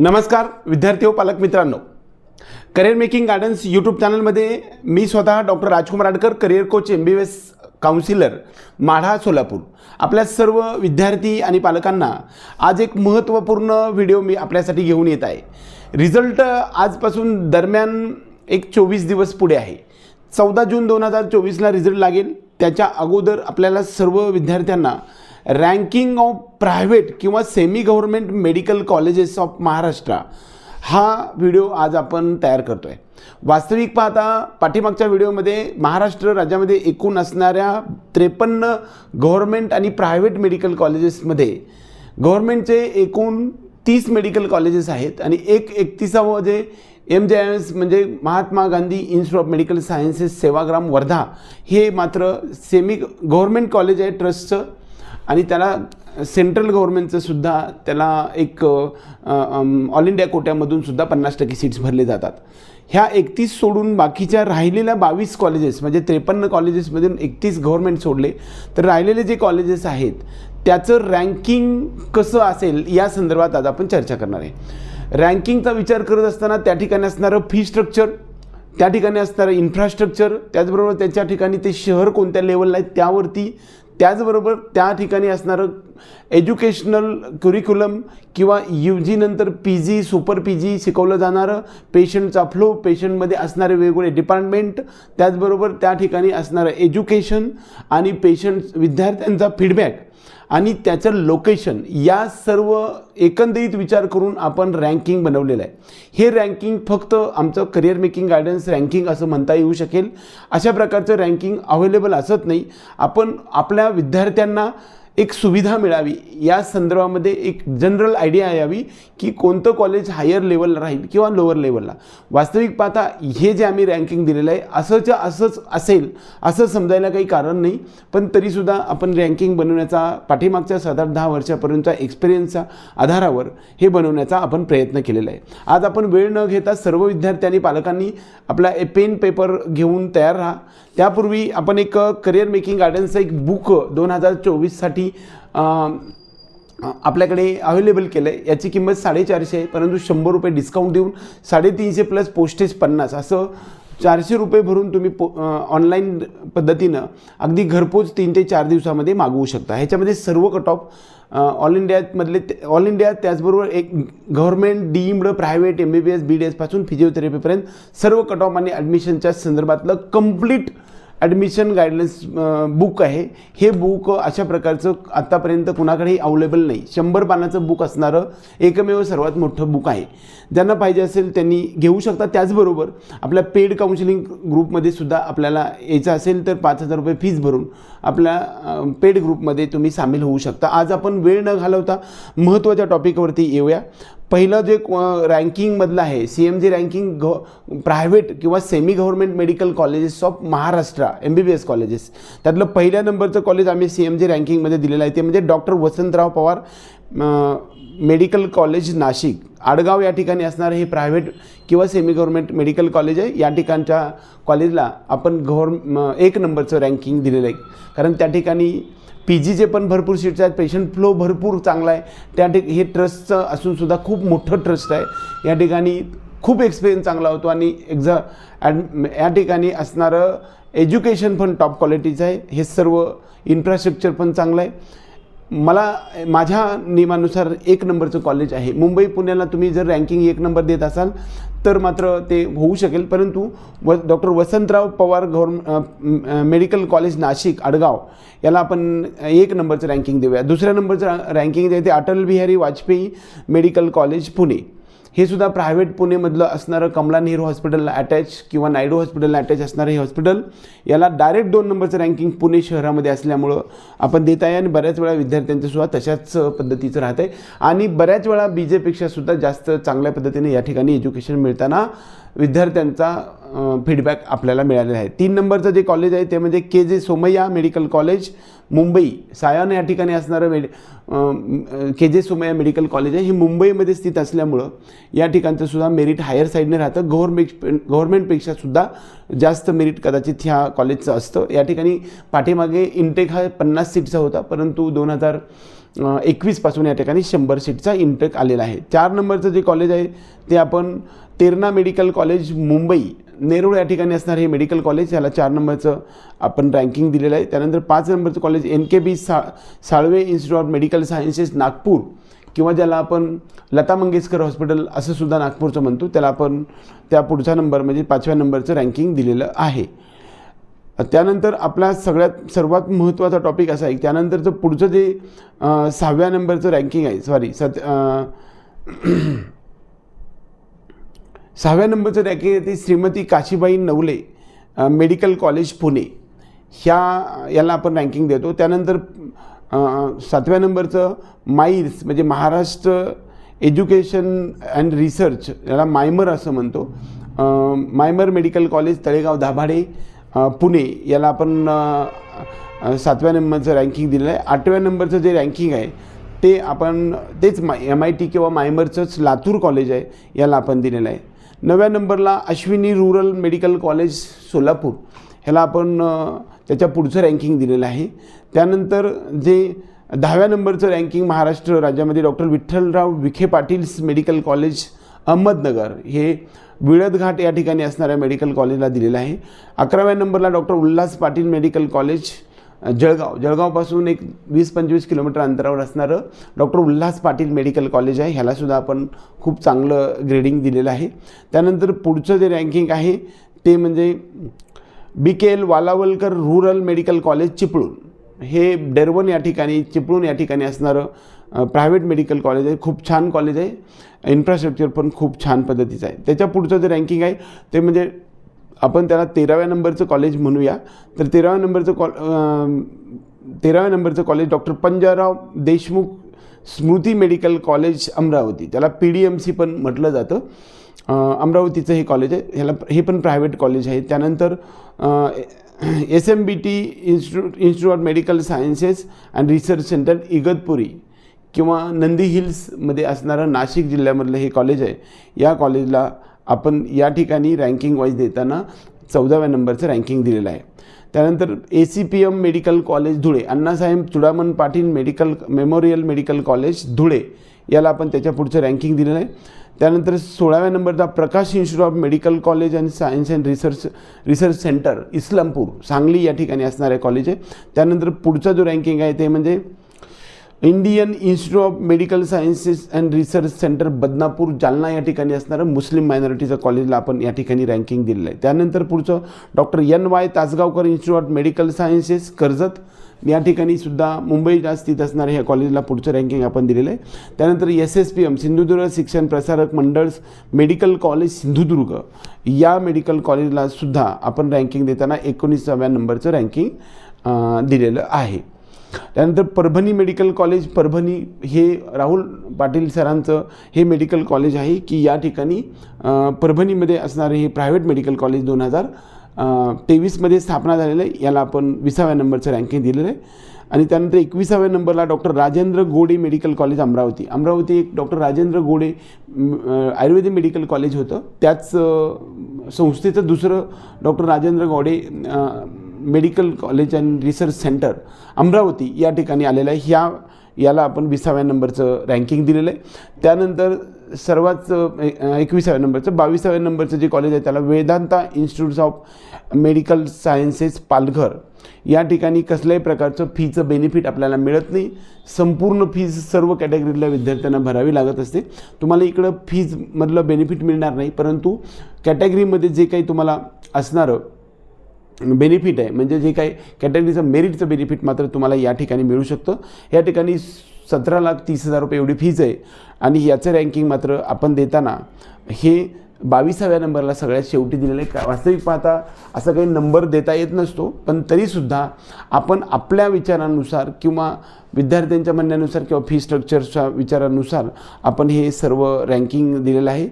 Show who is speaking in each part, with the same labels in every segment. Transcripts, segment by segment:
Speaker 1: नमस्कार विद्यार्थी व पालक मित्रांनो. करिअर मेकिंग गार्डन्स यूट्यूब चॅनलमध्ये मी स्वतः doctor Rajkumar Adkar career coach M B S counsellor Madha Solapur. आपल्या सर्व विद्यार्थी आणि पालकांना आज एक महत्त्वपूर्ण व्हिडिओ मी आपल्यासाठी घेऊन येत आहे. रिझल्ट आजपासून दरम्यान एक चोवीस दिवस पुढे आहे. चौदा जून दोन हजार चोवीसला रिझल्ट लागेल. त्याच्या अगोदर आपल्याला सर्व विद्यार्थ्यांना रँकिंग ऑफ प्रायव्हेट किंवा semi government medical colleges of Maharashtra हा व्हिडिओ आज आपण तयार करतो आहे वास्तविक पाहता पाठीमागच्या व्हिडिओमध्ये महाराष्ट्र राज्यामध्ये एकूण असणाऱ्या त्रेपन्न गव्हर्मेंट आणि प्रायव्हेट मेडिकल कॉलेजेसमध्ये गव्हर्मेंटचे एकूण तीस मेडिकल कॉलेजेस आहेत आणि एक एकतीसावं जे एम जे एम एस म्हणजे Mahatma Gandhi institute of medical sciences Sevagram Wardha हे मात्र सेमी गव्हर्मेंट कॉलेज आहे ट्रस्टचं आणि त्याला सेंट्रल गव्हर्नमेंटचं सुद्धा त्याला एक ऑल इंडिया कोट्यामधून सुद्धा पन्नास टक्के सीट्स भरले जातात. ह्या एकतीस सोडून बाकीच्या राहिलेल्या बावीस कॉलेजेस म्हणजे त्रेपन्न कॉलेजेसमधून एकतीस गव्हर्नमेंट सोडले तर राहिलेले जे कॉलेजेस आहेत त्याचं रँकिंग कसं असेल या संदर्भात आज आपण चर्चा करणार आहे. रँकिंगचा विचार करत असताना त्या ठिकाणी असणारं फी स्ट्रक्चर त्या ठिकाणी असणारं इन्फ्रास्ट्रक्चर त्याचबरोबर त्याच्या ठिकाणी ते शहर कोणत्या लेवलला आहेत त्यावरती त्याचबरोबर त्या ठिकाणी असणारं एज्युकेशनल क्युरिक्युलम किंवा U जीनंतर P G super P G शिकवलं जाणारं. पेशंटचा फ्लो पेशंटमध्ये असणारे वेगवेगळे डिपार्टमेंट त्याचबरोबर त्या ठिकाणी असणारं एज्युकेशन आणि पेशंट विद्यार्थ्यांचा फीडबॅक आणि त्याचं लोकेशन या सर्व एकंदरीत विचार करून आपण रँकिंग बनवलेलं आहे. हे रँकिंग फक्त आमचं करिअर मेकिंग गायडन्स रँकिंग असं म्हणता येऊ शकेल. अशा प्रकारचं रँकिंग अवेलेबल असत नाही. आपण आपल्या विद्यार्थ्यांना एक सुविधा मिळावी. या संदर्भामध्ये एक जनरल आयडिया यावी की कोणतं कॉलेज हायर लेवलला राहील किंवा लोअर लेवलला वास्तविक पाहता हे जे आम्ही रँकिंग दिलेलं आहे असंच्या असंच असेल असं समजायला काही कारण नाही. पण तरीसुद्धा आपण रँकिंग बनवण्याचा पाठीमागच्या सात आठ दहा वर्षापर्यंतच्या एक्सपिरियन्सच्या आधारावर हे बनवण्याचा आपण प्रयत्न केलेला आहे. आज आपण वेळ न घेता सर्व विद्यार्थी आणि पालकांनी आपला ए पेन पेपर घेऊन तयार राहा. त्यापूर्वी आपण एक करिअर मेकिंग गार्डन्सचं एक बुक दोन हजार चोवीससाठी आपल्याकडे अवेलेबल केलं आहे याची किंमत साडेचारशे आहे परंतु शंभर रुपये डिस्काउंट देऊन साडेतीनशे प्लस पोस्टेज पन्नास. असं चारशे रुपये भरून तुम्ही पो ऑनलाईन पद्धतीनं अगदी घरपोच तीन ते चार दिवसामध्ये मागवू शकता. ह्याच्यामध्ये सर्व कट ऑफ ऑल इंडियामधले ऑल इंडिया त्याचबरोबर एक government deemed private M B B S B D एसपासून फिजिओथेरपीपर्यंत सर्व कट ऑफ आणि ॲडमिशनच्या संदर्भातलं कंप्लीट ॲडमिशन गाईडलाईन्स बुक आहे. हे बुक अशा प्रकारचं आत्तापर्यंत कुणाकडेही अवेलेबल नाही. शंभर पानाचं बुक असणारं एकमेव सर्वात मोठं बुक आहे. ज्यांना पाहिजे असेल त्यांनी घेऊ शकता. त्याचबरोबर आपल्या पेड काउन्सिलिंग ग्रुपमध्ये सुद्धा आपल्याला यायचं असेल तर पाच हजार रुपये फीज भरून आपल्या पेड ग्रुपमध्ये तुम्ही सामील होऊ शकता. आज आपण वेळ न घालवता महत्त्वाच्या टॉपिकवरती येऊया. पहिलं जे रँकिंगमधलं आहे सी एम जी रँकिंग घ प्रायव्हेट किंवा semi government medical colleges of Maharashtra M B B S colleges त्यातलं पहिल्या नंबरचं कॉलेज आम्ही सी एम जी रँकिंगमध्ये दिलेलं आहे. ते म्हणजे doctor Vasantrao Pawar medical college Nashik. Adgaon या ठिकाणी असणारं हे प्रायव्हेट किंवा सेमी गव्हर्मेंट मेडिकल कॉलेज आहे. या ठिकाणच्या कॉलेजला आपण गव्हर्म एक नंबरचं रँकिंग दिलेलं आहे. कारण त्या ठिकाणी पी जीचे पण भरपूर सीट्स आहेत पेशंट फ्लो भरपूर चांगला आहे. त्या ठिक हे ट्रस्टचं असूनसुद्धा खूप मोठं ट्रस्ट आहे. या ठिकाणी खूप एक्सपिरियन्स चांगला होतो आणि एक्झा ॲड या ठिकाणी असणारं एज्युकेशन पण टॉप क्वालिटीचं आहे. हे सर्व इन्फ्रास्ट्रक्चर पण चांगलं आहे. मला माझ्या नियमानुसार एक नंबरचं कॉलेज आहे. मुंबई पुण्याला तुम्ही जर रँकिंग एक नंबर देत असाल तर मात्र ते होऊ शकेल. परंतु व doctor Vasantrao Pawar government medical college Nashik Adgaon याला आपण एक नंबरचं रँकिंग देऊया. दुसऱ्या नंबरचं रँकिंग जे ते अटल बिहारी वाजपेयी मेडिकल कॉलेज पुणे. हे सुद्धा प्रायव्हेट पुणेमधलं असणारं कमला नेहरू हॉस्पिटलला अटॅच किंवा नायडू हॉस्पिटलला अटॅच असणारं हे हॉस्पिटल याला डायरेक्ट दोन नंबरचं रँकिंग पुणे शहरामध्ये असल्यामुळं आपण देत आहे आणि बऱ्याच वेळा विद्यार्थ्यांचं सुद्धा तशाच पद्धतीचं राहतं आहे आणि बऱ्याच वेळा बीजेपेक्षा सुद्धा जास्त चांगल्या पद्धतीने या ठिकाणी एज्युकेशन मिळताना विद्यार्थ्यांचा फीडबॅक आपल्याला मिळालेला आहे. तीन नंबरचं जे कॉलेज आहे ते म्हणजे K J Somaiya medical college Mumbai. Sion या ठिकाणी असणारं मेडि के जे सोमय्या मेडिकल कॉलेज आहे. हे मुंबईमध्ये स्थित असल्यामुळं या ठिकाणचं सुद्धा मेरिट हायर साईडने राहतं. गव्हर्मेंट गव्हर्मेंटपेक्षा सुद्धा जास्त मेरिट कदाचित ह्या कॉलेजचं असतं. या ठिकाणी पाठीमागे इंटेक हा पन्नास सीटचा होता परंतु दोन हजार एकवीसपासून या ठिकाणी शंभर सीटचा इंटेक आलेला आहे. चार नंबरचं जे कॉलेज आहे ते आपण तेरणा मेडिकल कॉलेज मुंबई नेरूळ या ठिकाणी असणार हे मेडिकल कॉलेज ह्याला चार नंबरचं आपण रँकिंग दिलेलं आहे. त्यानंतर पाच नंबरचं कॉलेज एन के बी सा Salve institute of medical sciences Nagpur किंवा ज्याला आपण लता मंगेशकर हॉस्पिटल असं सुद्धा नागपूरचं म्हणतो त्याला आपण त्या पुढचा नंबर म्हणजे पाचव्या नंबरचं रँकिंग दिलेलं आहे. त्यानंतर आपला सगळ्यात सर्वात महत्त्वाचा टॉपिक असा आहे त्यानंतरचं पुढचं जे सहाव्या नंबरचं रँकिंग आहे सॉरी सत सहाव्या नंबरचं रँकिंग आहे ते श्रीमती काशीबाई नवले मेडिकल कॉलेज पुणे. ह्या याला आपण रँकिंग देतो. त्यानंतर सातव्या नंबरचं माईर्स म्हणजे महाराष्ट्र एज्युकेशन अँड रिसर्च याला मायमर असं म्हणतो. मायमर मेडिकल कॉलेज तळेगाव दाभाडे पुणे याला आपण सातव्या नंबरचं रँकिंग दिलेलं आहे. आठव्या नंबरचं जे रँकिंग आहे ते आपण तेच मा एम आय टी किंवा मायमरचंच लातूर कॉलेज आहे याला आपण दिलेलं आहे. नव्या नंबरला Ashwini rural medical college Solapur. ह्याला आपण त्याच्या पुढचं रँकिंग दिलेलं आहे. त्यानंतर जे दहाव्या नंबरचं रँकिंग महाराष्ट्र राज्यामध्ये doctor Vitthalrao Vikhe Patil's medical college Ahmednagar हे विळदघाट या ठिकाणी असणाऱ्या मेडिकल कॉलेजला दिलेलं आहे. अकराव्या नंबरला doctor Ulhas Patil medical college Jalgaon. जळगावपासून एक वीस पंचवीस किलोमीटर अंतरावर असणारं doctor Ulhas Patil medical college आहे. ह्यालासुद्धा आपण खूप चांगलं ग्रेडिंग दिलेलं आहे. त्यानंतर पुढचं जे रँकिंग आहे ते म्हणजे B K L Walawalkar rural medical college Chiplun. हे डेरवन या ठिकाणी चिपळूण या ठिकाणी असणारं प्रायव्हेट मेडिकल कॉलेज आहे. खूप छान कॉलेज आहे. इन्फ्रास्ट्रक्चर पण खूप छान पद्धतीचं आहे. त्याच्या पुढचं जे रँकिंग आहे ते म्हणजे आपण त्याला तेराव्या नंबरचं कॉलेज म्हणूया. तर तेराव्या नंबरचं कॉ तेराव्या नंबरचं college doctor Panjabrao Deshmukh Smruti medical college Amravati. त्याला पी डी एम सी पण म्हटलं जातं. अमरावतीचं हे कॉलेज आहे. ह्याला हे पण प्रायव्हेट कॉलेज आहे. त्यानंतर S M B T institute institute of medical sciences and research centre Igatpuri किंवा नंदी हिल्समध्ये असणारं नाशिक जिल्ह्यामधलं हे कॉलेज आहे. या कॉलेजला आपण या ठिकाणी रँकिंग वाईज देताना चौदाव्या नंबरचं रँकिंग दिलेलं आहे. त्यानंतर A C P M medical college Dhule Annasaheb Chudaman Patil medical memorial medical college Dhule याला आपण त्याच्या पुढचं रँकिंग दिलेलं आहे. त्यानंतर सोळाव्या नंबरचा Prakash institute of medical college and science and research research centre Islampur Sangli या ठिकाणी असणारे कॉलेज आहे. त्यानंतर पुढचा जो रँकिंग आहे ते म्हणजे Indian institute of medical sciences and research centre Badnapur Jalna या ठिकाणी असणारं मुस्लिम मायनॉरिटीचं कॉलेजला आपण या ठिकाणी रँकिंग दिलेलं आहे. त्यानंतर पुढचं doctor N Y Tasgaonkar institute of medical sciences Karjat या ठिकाणी सुद्धा मुंबईला स्थित असणाऱ्या ह्या कॉलेजला पुढचं रँकिंग आपण दिलेलं आहे. त्यानंतर S S P M Sindhudurg Shikshan Prasarak Mandal medical college Sindhudurg या मेडिकल कॉलेजला सुद्धा आपण रँकिंग देताना एकोणीसाव्या नंबरचं रँकिंग दिलेलं आहे. त्यानंतर परभणी मेडिकल कॉलेज परभणी हे राहुल पाटील सरांचं हे मेडिकल कॉलेज आहे की या ठिकाणी परभणीमध्ये असणारे हे प्रायव्हेट मेडिकल कॉलेज दोन हजार तेवीसमध्ये स्थापना झालेलं आहे. याला आपण विसाव्या नंबरचं रँकिंग दिलेलं आहे. आणि त्यानंतर एकविसाव्या नंबरला doctor Rajendra Gode medical college Amravati. Amravati एक डॉक्टर राजेंद्र गोडे आयुर्वेदिक मेडिकल कॉलेज होतं. त्याच संस्थेचं दुसरं doctor Rajendra Gode medical college and research centre Amravati या ठिकाणी आलेलं आहे. ह्या याला आपण विसाव्या नंबरचं रँकिंग दिलेलं आहे. त्यानंतर सर्वात एकविसाव्या नंबरचं बावीसाव्या नंबरचं जे कॉलेज आहे त्याला Vedanta institute of medical sciences Palghar. या ठिकाणी कसल्याही प्रकारचं फीचं बेनिफिट आपल्याला मिळत नाही. संपूर्ण फीज सर्व कॅटेगरीतल्या विद्यार्थ्यांना भरावी लागत असते. तुम्हाला इकडं फीजमधलं बेनिफिट मिळणार नाही परंतु कॅटेगरीमध्ये जे काही तुम्हाला असणारं बेनिफिट आहे. म्हणजे जे काही कॅटेगरीचं मेरिटचं बेनिफिट मात्र तुम्हाला या ठिकाणी मिळू शकतं. या ठिकाणी सतरा लाख तीस हजार रुपये एवढी फीज आहे. आणि याचं रँकिंग मात्र आपण देताना हे बावीसाव्या नंबरला सगळ्यात शेवटी दिलेलं आहे. का वास्तविक पाहता असा काही नंबर देता येत नसतो. पण तरीसुद्धा आपण आपल्या विचारानुसार किंवा विद्यार्थ्यांच्या म्हणण्यानुसार किंवा फी स्ट्रक्चरच्या विचारानुसार आपण हे सर्व रँकिंग दिलेलं आहे.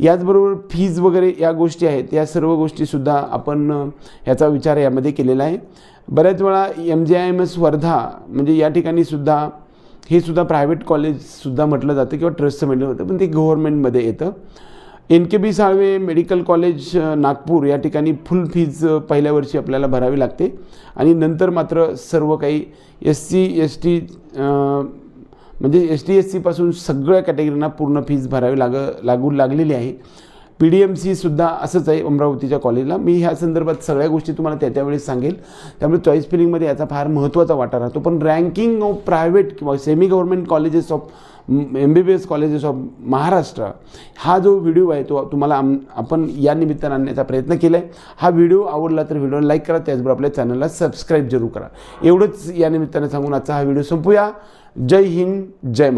Speaker 1: याचबरोबर फीज वगैरे या गोष्टी आहेत. या सर्व गोष्टीसुद्धा आपण ह्याचा विचार यामध्ये केलेला आहे. बऱ्याच वेळा एम जे आय एम एस वर्धा म्हणजे या ठिकाणी सुद्धा हे सुद्धा प्रायव्हेट कॉलेजसुद्धा म्हटलं जातं किंवा ट्रस्टचं म्हटलं जातं पण ते गव्हर्नमेंटमध्ये येतं. N K B Salve medical college Nagpur या ठिकाणी फुल फीज पहिल्या वर्षी आपल्याला भरावी लागते. आणि नंतर मात्र सर्व काही एस सी एस टी म्हणजे एस टी एस सीपासून सगळ्या कॅटेगरींना पूर्ण फीज भरावी लाग लागू लागलेली आहे. पी डी एम सीसुद्धा असंच आहे अमरावतीच्या कॉलेजला मी ह्या संदर्भात सगळ्या गोष्टी तुम्हाला त्या त्यावेळेस सांगेल. त्यामुळे चॉईस फिलिंगमध्ये याचा फार महत्त्वाचा वाटा राहतो. पण रँकिंग ऑफ प्रायव्हेट किंवा semi government colleges of M B B S colleges of Maharashtra हा जो व्हिडिओ आहे तो तुम्हाला आम आपण या निमित्तानं आणण्याचा प्रयत्न केला आहे हा व्हिडिओ आवडला तर व्हिडिओला लाईक करा. त्याचबरोबर आपल्या चॅनलला सबस्क्राईब जरूर करा. एवढंच या निमित्तानं सांगून आजचा हा व्हिडिओ संपूया. જય હિન્દ જય